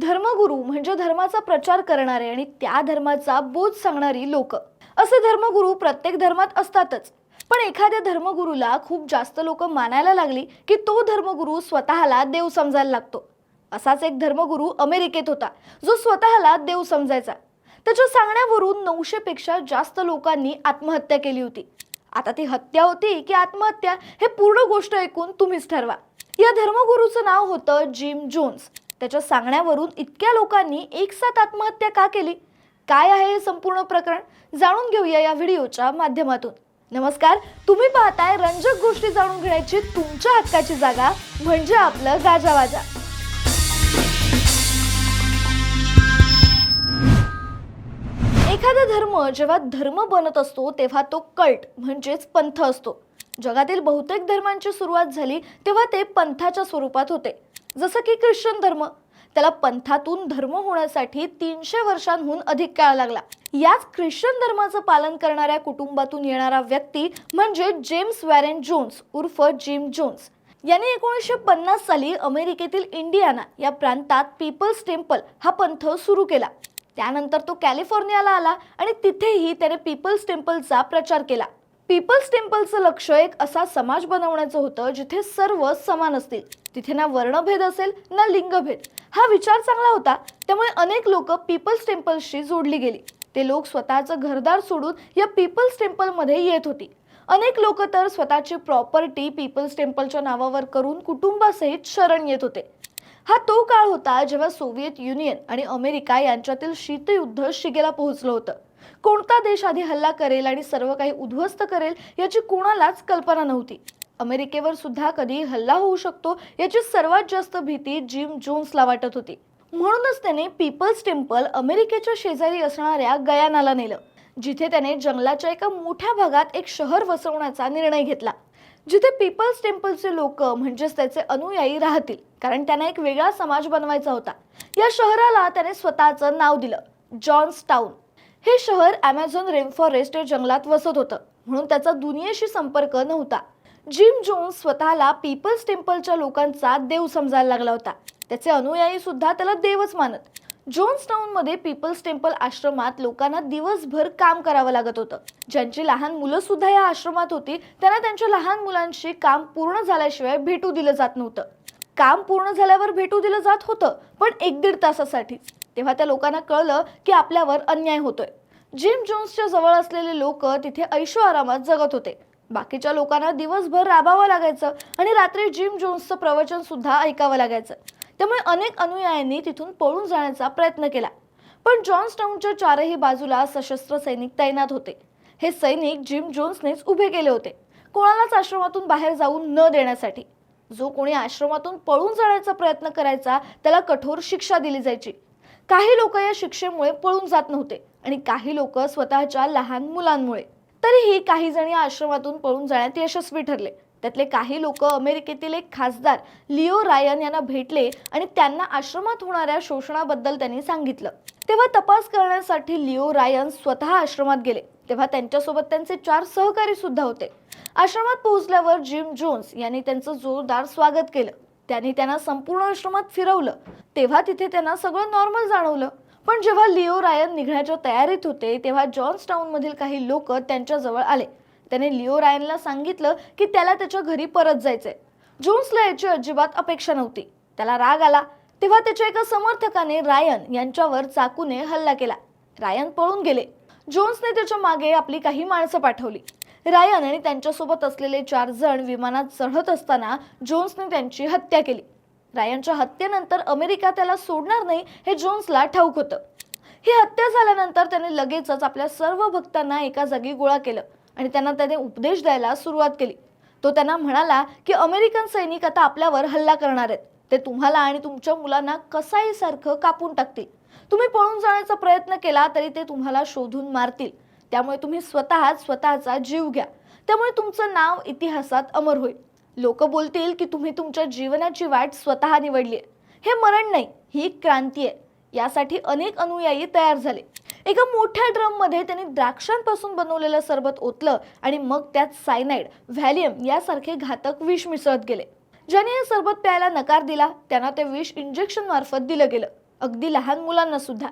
धर्मगुरू म्हणजे धर्माचा प्रचार करणारे आणि त्या धर्माचा बोध सांगणारी लोक. असे धर्मगुरू प्रत्येक धर्मात असतातच. पण एखाद्या धर्मगुरूला खूप जास्त लोक मानायला लागली की तो धर्मगुरू स्वतःला देव समजायला लागतो. असाच एक धर्मगुरू अमेरिकेत होता. जो स्वतःला देव समजायचा. त्याच्या सांगण्यावरून नऊशे पेक्षा जास्त लोकांनी आत्महत्या केली होती. आता ती हत्या होती की आत्महत्या हे पूर्ण गोष्ट ऐकून तुम्हीच ठरवा. या धर्मगुरूचं नाव होतं जिम जोन्स. त्याच्या सांगण्यावरून इतक्या लोकांनी एकसाथ आत्महत्या का केली? काय आहे हे संपूर्ण प्रकरण? जाणून घेऊया या व्हिडिओच्या माध्यमातून. नमस्कार तुम्ही पाहताय रंजक गोष्टी जाणून घेण्याची तुमच्या हक्काची जागा म्हणजे आपलं गाजावाजा. एखादा धर्म जेव्हा धर्म बनत असतो तेव्हा तो कल्ट म्हणजेच पंथ असतो. जगातील बहुतेक धर्मांची सुरुवात झाली तेव्हा ते पंथाच्या स्वरूपात होते. जसं की ख्रिश्चन धर्म त्याला पंथातून धर्म होण्यासाठी तीनशे वर्षांहून अधिक काळ लागला. याच ख्रिश्चन धर्माचं पालन करणाऱ्या कुटुंबातून येणारा व्यक्ती म्हणजे जेम्स वॅरेन जोन्स उर्फ जिम जोन्स. यांनी एकोणीसशे पन्नास साली अमेरिकेतील इंडियाना या प्रांतात पीपल्स टेम्पल हा पंथ सुरू केला. त्यानंतर तो कॅलिफोर्नियाला आला आणि तिथेही त्याने पीपल्स टेम्पलचा प्रचार केला. पीपल्स टेम्पलचं लक्ष एक असा समाज बनवण्याचं होतं जिथे सर्व समान असतील. तिथे ना वर्णभेद असेल ना लिंगभेद. हा विचार चांगला होता त्यामुळे अनेक लोक पीपल्स टेम्पल्सशी जोडली गेली. ते लोक स्वतःचं घरदार सोडून या पीपल्स टेम्पलमध्ये येत होती. अनेक लोक तर स्वतःची प्रॉपर्टी पीपल्स टेम्पलच्या नावावर करून कुटुंबासहित शरण येत होते. हा तो काळ होता जेव्हा सोव्हिएत युनियन आणि अमेरिका यांच्यातील शीतयुद्ध शिगेला पोहोचलं होतं. कोणता देश आधी हल्ला करेल आणि सर्व काही उद्ध्वस्त करेल याची कोणालाच कल्पना नव्हती. अमेरिकेवर सुद्धा कधी हल्ला होऊ शकतो याची सर्वात जास्त भीती जिम जोन्सला वाटत होती. म्हणूनच त्याने पीपल्स टेम्पल अमेरिकेच्या शेजारी असणाऱ्या गयानाला नेलं जिथे त्याने जंगलाच्या एका मोठ्या भागात एक शहर वसवण्याचा निर्णय घेतला. जिथे पीपल्स टेम्पलचे लोक म्हणजेच त्याचे अनुयायी राहतील कारण त्यांना एक वेगळा समाज बनवायचा होता. या शहराला त्याने स्वतःचं नाव दिलं जॉन्स टाउन हे शहर ॲमेझॉन रेनफॉरेस्ट जंगलात वसत होतं. म्हणून त्याचा दुनियेशी संपर्क नव्हता. जिम जोन्स स्वतःला पीपल्स टेम्पलच्या लोकांचा देव समजायला लागला होता. त्याचे अनुयायी सुद्धा त्याला देवच मानत. जोन्स टाउनमध्ये पीपल्स टेम्पल आश्रमात लोकांना दिवसभर काम करावं लागत होतं. ज्यांची लहान मुलं सुद्धा या आश्रमात होती त्यांना त्यांच्या लहान मुलांशी काम पूर्ण झाल्याशिवाय भेटू दिलं जात नव्हतं. काम पूर्ण झाल्यावर भेटू दिलं जात होतं पण एक दीड तासासाठीच तेव्हा त्या लोकांना कळलं की आपल्यावर अन्याय होतोय. जिम जोन्सच्या जवळ असलेले लोक तिथे ऐशो आरामात जगत होते. बाकीच्या लोकांना दिवसभर राबावं लागायचं आणि रात्री जिम जोन्सचं प्रवचन सुद्धा ऐकावं लागायचं. त्यामुळे अनेक अनुयायांनी तिथून पळून जाण्याचा प्रयत्न केला. पण जॉन्सटाऊनच्या चारही बाजूला सशस्त्र सैनिक तैनात होते. हे सैनिक जिम जोन्सनेच उभे केले होते. कोणालाच आश्रमातून बाहेर जाऊन न देण्यासाठी. जो कोणी आश्रमातून पळून जाण्याचा प्रयत्न करायचा त्याला कठोर शिक्षा दिली जायची. काही लोक या शिक्षेमुळे पळून जात नव्हते आणि काही लोक स्वतःच्या लहान मुलांमुळे. तरीही काही जण या आश्रमातून पळून जाण्यात यशस्वी ठरले. त्यातले काही लोक अमेरिकेतील एक खासदार लिओ रायन यांना भेटले आणि त्यांना आश्रमात होणाऱ्या शोषणाबद्दल त्यांनी सांगितलं. तेव्हा तपास करण्यासाठी लिओ रायन स्वतः आश्रमात गेले. तेव्हा त्यांच्यासोबत त्यांचे चार सहकारी सुद्धा होते. आश्रमात पोहोचल्यावर जिम जोन्स यांनी त्यांचं जोरदार स्वागत केलं. त्यांनी त्यांना संपूर्ण आश्रमात फिरवलं. तेव्हा तिथे त्यांना सगळं नॉर्मल जाणवलं. पण जेव्हा लिओ रायन निघण्याच्या तयारीत होते तेव्हा जॉन्स मधील काही लोक त्यांच्याजवळ आले. त्याने लिओ रायनला सांगितलं की त्याला त्याच्या घरी परत जायचंय. जोन्सला याची अजिबात अपेक्षा नव्हती. त्याला राग आला. तेव्हा त्याच्या एका समर्थकाने रायन यांच्यावर चाकूने हल्ला केला. रायन पळून गेले. जोन्सने त्याच्यामागे आपली काही माणसं पाठवली. रायन आणि त्यांच्यासोबत असलेले चार जण विमानात चढत असताना जोन्सने त्यांची हत्या केली. रायनच्या हत्येनंतर अमेरिका त्याला सोडणार नाही हे जोन्सला ठाऊक होतं. ही हत्या झाल्यानंतर त्याने लगेचच आपल्या सर्व भक्तांना एका जागी गोळा केलं आणि त्यांना त्याने उपदेश द्यायला सुरुवात केली. तो त्यांना म्हणाला की अमेरिकन सैनिक आता आपल्यावर हल्ला करणार आहेत. ते तुम्हाला आणि तुमच्या मुलांना कसाईसारखं कापून टाकतील. तुम्ही पळून जाण्याचा प्रयत्न केला तरी ते तुम्हाला शोधून मारतील. त्यामुळे तुम्ही स्वतःच स्वतःचा जीव घ्या. त्यामुळे तुमचं नाव इतिहासात अमर होईल. लोक बोलतील की तुम्ही तुमच्या जीवनाची वाट स्वतः निवडली हे मरण नाही ही क्रांती आहे. यासाठी अनेक अनुयायी तयार झाले. एका मोठ्या ड्रममध्ये त्यांनी द्राक्षांपासून बनवलेलं सरबत ओतलं आणि मग त्यात सायनाइड व्हॅलियम यासारखे घातक विष मिसळत गेले. ज्याने हे सरबत प्यायला नकार दिला त्यांना ते विष इंजेक्शन मार्फत दिलं गेलं. अगदी लहान मुलांना सुद्धा.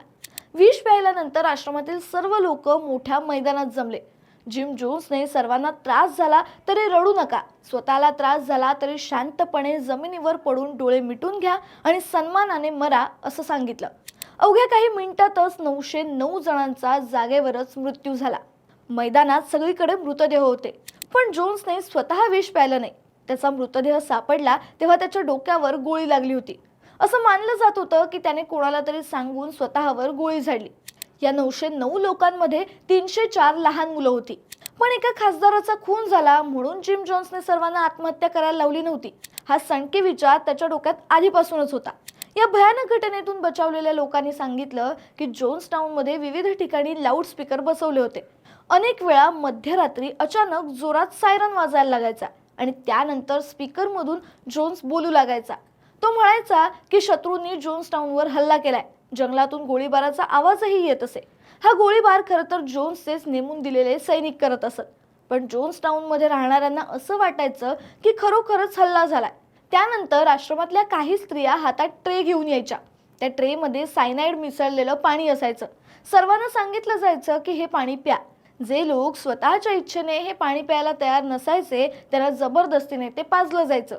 विष प्यायल्यानंतर आश्रमातील सर्व लोक मोठ्या मैदानात जमले. जिम जोन्सने सर्वांना त्रास झाला तरी रडू नका. स्वतःला त्रास झाला तरी शांतपणे जमिनीवर पडून डोळे मिटून घ्या आणि सन्मानाने मरा असं सांगितलं. अवघ्या काही मिनिटातच नऊशे नऊ जणांचा जागेवरच मृत्यू झाला. मैदानात सगळीकडे मृतदेह होते. पण जोन्सने स्वतः विष प्यायलं नाही. त्याचा मृतदेह सापडला तेव्हा त्याच्या डोक्यावर गोळी लागली होती. असं मानलं जात होतं की त्याने कोणाला तरी सांगून स्वतःवर गोळी झाडली. या नऊशे नऊ लोकांमध्ये तीनशे चार लहान मुलं होती. पण एका खासदाराचा खून झाला म्हणून जिम जॉन्सने सर्वांना आत्महत्या करायला लावली नव्हती. हा सणके विचार त्याच्या डोक्यात आधीपासूनच होता. या भयानक घटनेतून बचावलेल्या लोकांनी सांगितलं की जोन्स टाउनमध्ये विविध ठिकाणी लाऊडस्पीकर बसवले होते. अनेक वेळा मध्यरात्री अचानक जोरात सायरन वाजायला लागायचा आणि त्यानंतर स्पीकरमधून जोन्स बोलू लागायचा. तो म्हणायचा की शत्रूंनी जोन्स टाऊनवर हल्ला केलाय. जंगलातून गोळीबाराचा आवाजही येत असे. हा गोळीबार खरं तर जोन्सचेच नेमून दिलेले सैनिक करत असत. पण जोन्स टाऊनमध्ये राहणाऱ्यांना असं वाटायचं की खरोखरच हल्ला झालाय. त्यानंतर आश्रमातल्या काही स्त्रिया हातात ट्रे घेऊन यायच्या. त्या ट्रेमध्ये सायनाईड मिसळलेलं पाणी असायचं. सर्वांना सांगितलं जायचं की हे पाणी प्या. जे लोक स्वतःच्या इच्छेने हे पाणी प्यायला तयार नसायचे त्यांना जबरदस्तीने ते पाजलं जायचं.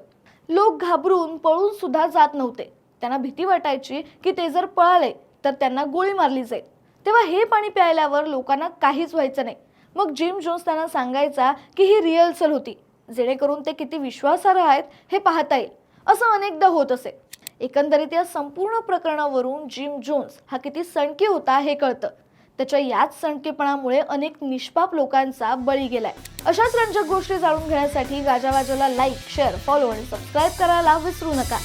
लोक घाबरून पळून सुद्धा जात नव्हते. त्यांना भीती वाटायची की ते जर पळाले तर त्यांना गोळी मारली जाईल. तेव्हा हे पाणी प्यायल्यावर लोकांना काहीच व्हायचं नाही. मग जिम जोन्स त्यांना सांगायचा की ही रिहर्सल होती जेणेकरून ते किती विश्वासार्ह आहेत हे पाहता येईल. असं अनेकदा होत असे. एकंदरीत या संपूर्ण प्रकरणावरून जिम जोन्स हा किती सणकी होता हे कळतं. त्याच्या याच सणकेपणामुळे अनेक निष्पाप लोकांचा बळी गेलाय. अशाच रंजक गोष्टी जाणून घेण्यासाठी गाजावाजाला लाईक शेअर फॉलो आणि सबस्क्राईब करायला विसरू नका.